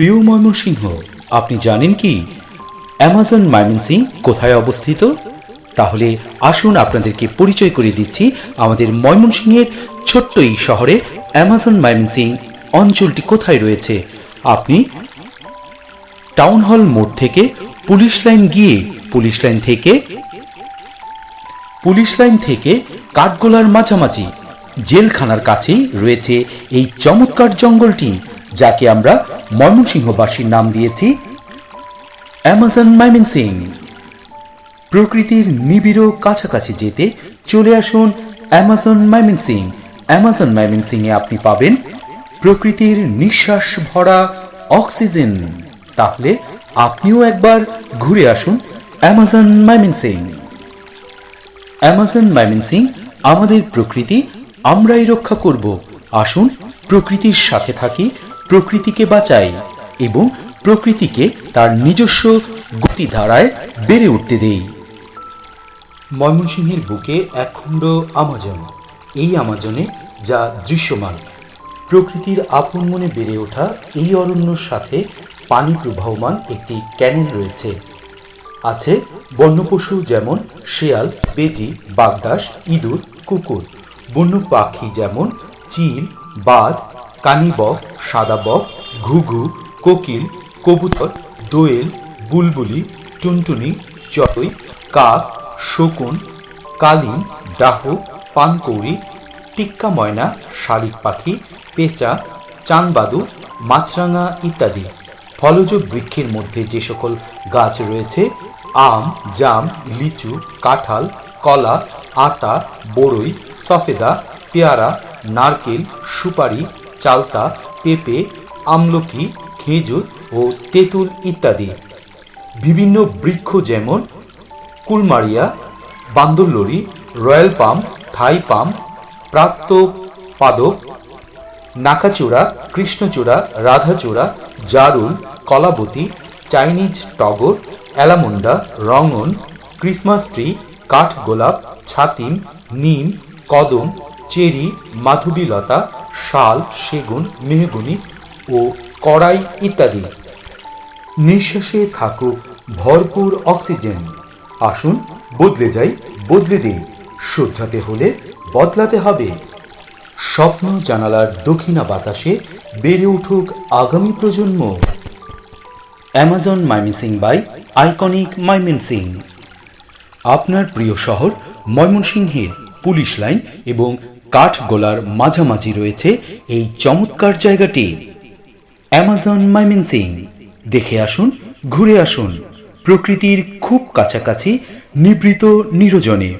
প্রিয় ময়মনসিংহ আপনি জানেন কি? অ্যামাজন মাইমিনসিং কোথায় অবস্থিত? তাহলে আসুন আপনাদেরকে পরিচয় করে দিচ্ছি আমাদের ময়মনসিংহের ছোট্ট এই শহরে অ্যামাজন মাইমিনসিং অঞ্চলটি কোথায় রয়েছে। আপনি টাউন হল মোড় থেকে পুলিশ লাইন গিয়ে পুলিশ লাইন থেকে পুলিশ লাইন থেকে কাঠগোলার মাঝামাঝি জেলখানার কাছেই রয়েছে এই চমৎকার জঙ্গলটি, যাকে আমরা ময়মনসিংহবাসীর নাম দিয়েছি অ্যামাজন মাইমিনসিং প্রকৃতির নিবিড় কাছাকাছি যেতে চলে আসুন অ্যামাজন মাইমিনসিং অ্যামাজন মাইমিনসিং এ আপনি পাবেন প্রকৃতির নিঃশ্বাস ভরা অক্সিজেন। তাহলে আপনিও একবার ঘুরে আসুন অ্যামাজন মাইমিনসিং অ্যামাজন মাইমিনসিং আমাদের প্রকৃতি, আমরাই রক্ষা করব। আসুন প্রকৃতির সাথে থাকি প্রকৃতিকে বাঁচাই এবং প্রকৃতিকে তার নিজস্ব গতিধারায় বেড়ে উঠতে দেই ময়মনসিংহের বুকে একখণ্ড আমাজন, এই আমাজনে যা দৃশ্যমান। প্রকৃতির আপন মনে বেড়ে ওঠা এই অরণ্যর সাথে পানি প্রবাহমান একটি ক্যানেল রয়েছে। আছে বন্যপশু যেমন শেয়াল, বেজি, বাগদাস, ইঁদুর, কুকুর। বন্য পাখি যেমন চিল, বাজ কানিবক সাদাবক ঘুঘু, কোকিল, কবুতর, দোয়েল, বুলবুলি, টুনটুনি, চড়ই, কাক, শকুন, কালিম ডাহুক পানকৌড়ি, টিক্কা ময়না, শালিক পাখি, পেঁচা, চানবাদু, মাছরাঙা ইত্যাদি। ফলজ বৃক্ষের মধ্যে যে সকল গাছ রয়েছে, আম, জাম, লিচু, কাঁঠাল, কলা, আতা বড়ই সফেদা, পেয়ারা, নারকেল, সুপারি চালতা, পেঁপে, আমলকি, খেজুর ও তেঁতুল ইত্যাদি। বিভিন্ন বৃক্ষ যেমন কুলমারিয়া, বান্দরলরি, রয়্যাল পাম, থাই পাম প্রাস্ত পাদক নাকাচূড়া, কৃষ্ণচূড়া, রাধাচূড়া, জারুল, কলাবতী, চাইনিজ টগর, অ্যালামুন্ডা, রঙন, ক্রিসমাস ট্রি, কাঠগোলাপ, ছাতিম, নিম, কদম, চেরি, মাধবীলতা শাল, সেগুন, মেহগুনি ও কড়াই ইত্যাদি। নিঃশ্বাসে থাকুক ভরপুর অক্সিজেন। আসুন, বদলে যাই, বদলে দিই। শোধরাতে হলে বদলাতে হবে। স্বপ্ন জানালার দক্ষিণা বাতাসে বেড়ে উঠুক আগামী প্রজন্ম। Amazing Mymensingh by iconic Mymensingh আপনার প্রিয় শহর ময়মনসিংহের পুলিশ লাইন এবং কাঠগোলার মাঝামাঝি রয়েছে এই চমৎকার জায়গাটি। অ্যামাজন মাইমেনসিং দেখে আসুন, ঘুরে আসুন। প্রকৃতির খুব কাছাকাছি নিবৃত নিরজনে।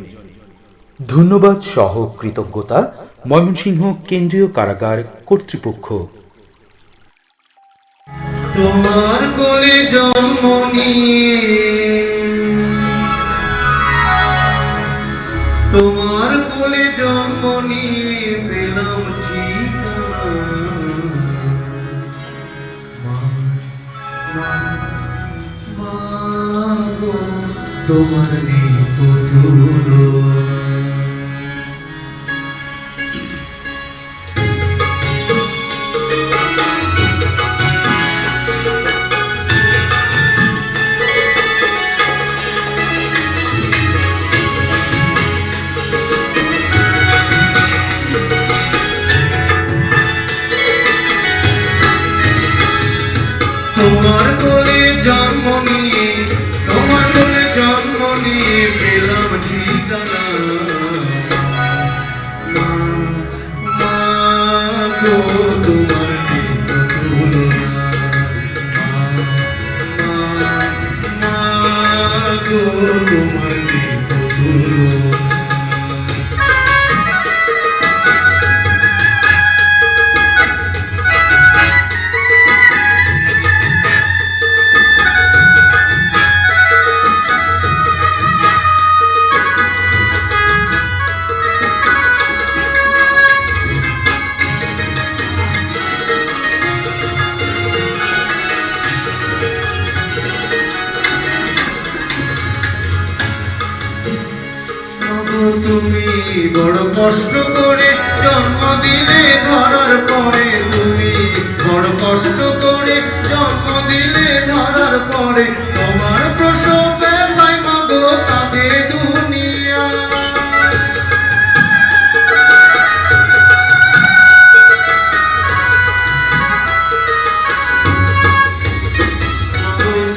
ধন্যবাদ সহ কৃতজ্ঞতা, ময়মনসিংহ কেন্দ্রীয় কারাগার কর্তৃপক্ষ। তোমার কোলে জন্ম নিয়ে। তোমার জন্ম নিয়ে পেলাম তোমার নেই কটুলো go, go, go, তুমি বড় কষ্ট করে জন্ম দিলে, ধরার পরে তুমি বড় কষ্ট করে জন্ম দিলে, ধরার পরে তোমার প্রসব ব্যথায় মাগো কাঁদে দুনিয়া।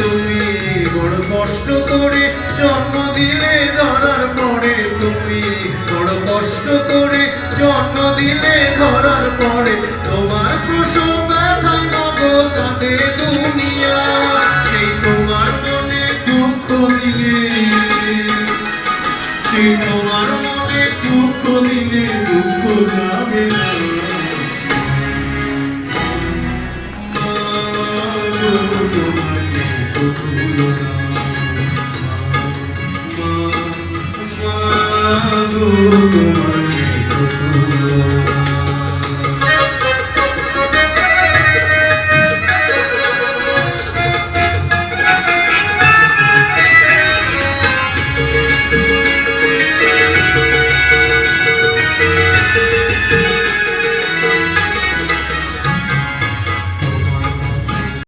তুমি বড় কষ্ট দুনিয়া সেই তোমার মনে দুঃখ দিলে সেই তোমার মনে দুঃখ দিলে দুঃখ যাবে তোমার